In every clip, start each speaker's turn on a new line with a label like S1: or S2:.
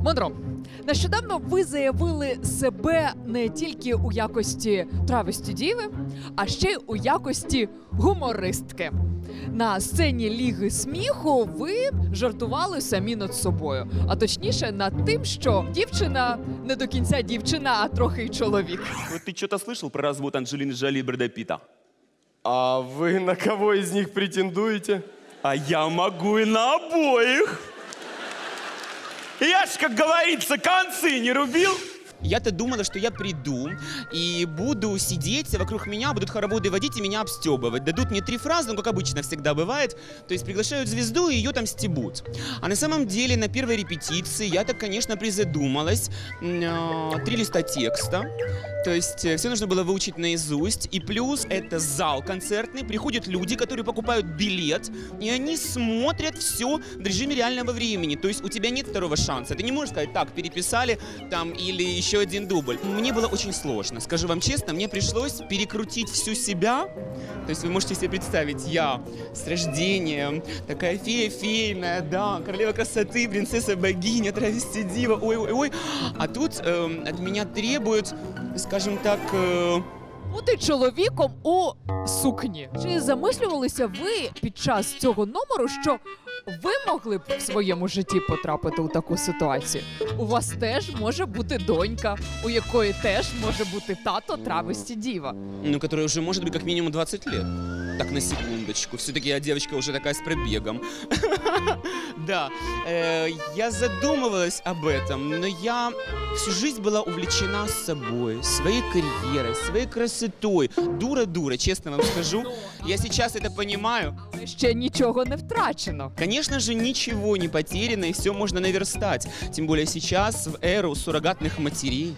S1: Монро, нещодавно ви заявили себе не тільки у якості травесті діви, а ще й у якості гумористки. На сцені Ліги сміху ви жартували самі над собою, а точніше над тим, що дівчина не до кінця дівчина, а трохи й чоловік.
S2: Вот ты что-то слышал про развод Анджелины Джоли и Брэда Питта?
S3: А вы на кого из них претендуете?
S2: А я могу и на обоих. Я ж, как говорится, концы не рубил.
S4: Я-то думала, что я приду и буду сидеть, а вокруг меня будут хороводы водить и меня обстебывать. Дадут мне три фразы, ну, как обычно всегда бывает. То есть приглашают звезду и ее там стебут. А на самом деле на первой репетиции я так, конечно, призадумалась. М, а, Три листа текста. То есть все нужно было выучить наизусть. И плюс это зал концертный. Приходят люди, которые покупают билет, и они смотрят все в режиме реального времени. То есть у тебя нет второго шанса. Ты не можешь сказать, так, переписали там или еще один дубль. Мне было очень сложно. Скажу вам честно, мне пришлось перекрутить всю себя. То есть вы можете себе представить, я с рождения, такая фея фейная, да, королева красоты, принцесса богиня, травести дива, ой-ой-ой. А тут эм, от меня требуют, скажем так, э,
S1: Бути чоловіком у сукні. Чи замислювалися ви під час цього номеру, що ви могли б в своєму житті потрапити у таку ситуацію? У вас теж може бути донька, у якої теж може бути тато травесті діва.
S4: ну, которая вже може бути як мінімум 20 лет Так, на секундочку. Все-таки я девочка уже такая с пробегом. Да, э, я задумывалась об этом, но я всю жизнь была увлечена собой, своей карьерой, своей красотой. Дура-дура, честно вам скажу. Я сейчас это понимаю.
S1: Але ще нічого не втрачено.
S4: Конечно же, ничего не потеряно, и все можно наверстать. Тем более сейчас, в эру суррогатных матерей,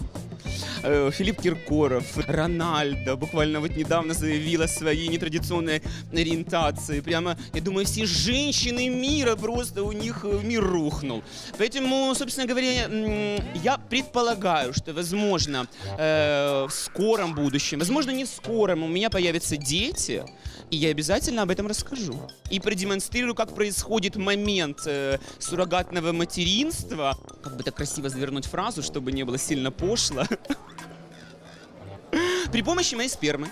S4: э, Филипп Киркоров, Рональдо буквально вот недавно заявила о своей нетрадиционной ориентации. Прямо, я думаю, все женщины мира просто у них э, мир рухнул. Поэтому, собственно говоря, я предполагаю, что, возможно, э, в скором будущем, возможно, не в скором, у меня появятся дети, и я обязательно об этом расскажу. И продемонстрирую, как происходит момент э, суррогатного материнства. Как бы так красиво завернуть фразу, чтобы не было сильно пошло. При помощи моей спермы.